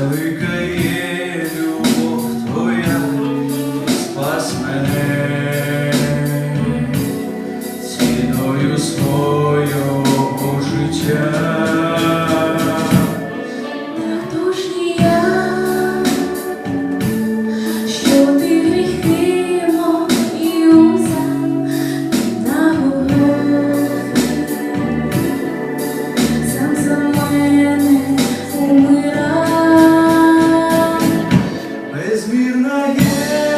велика є любов твоя, спас мене ціною свою. вірна.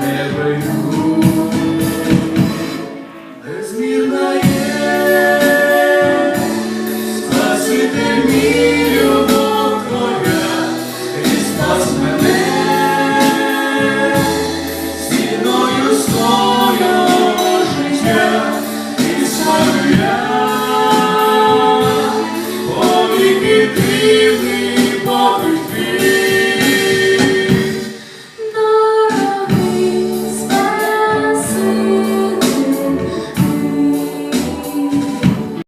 тебе йду. Безмірна є, спаситель мій,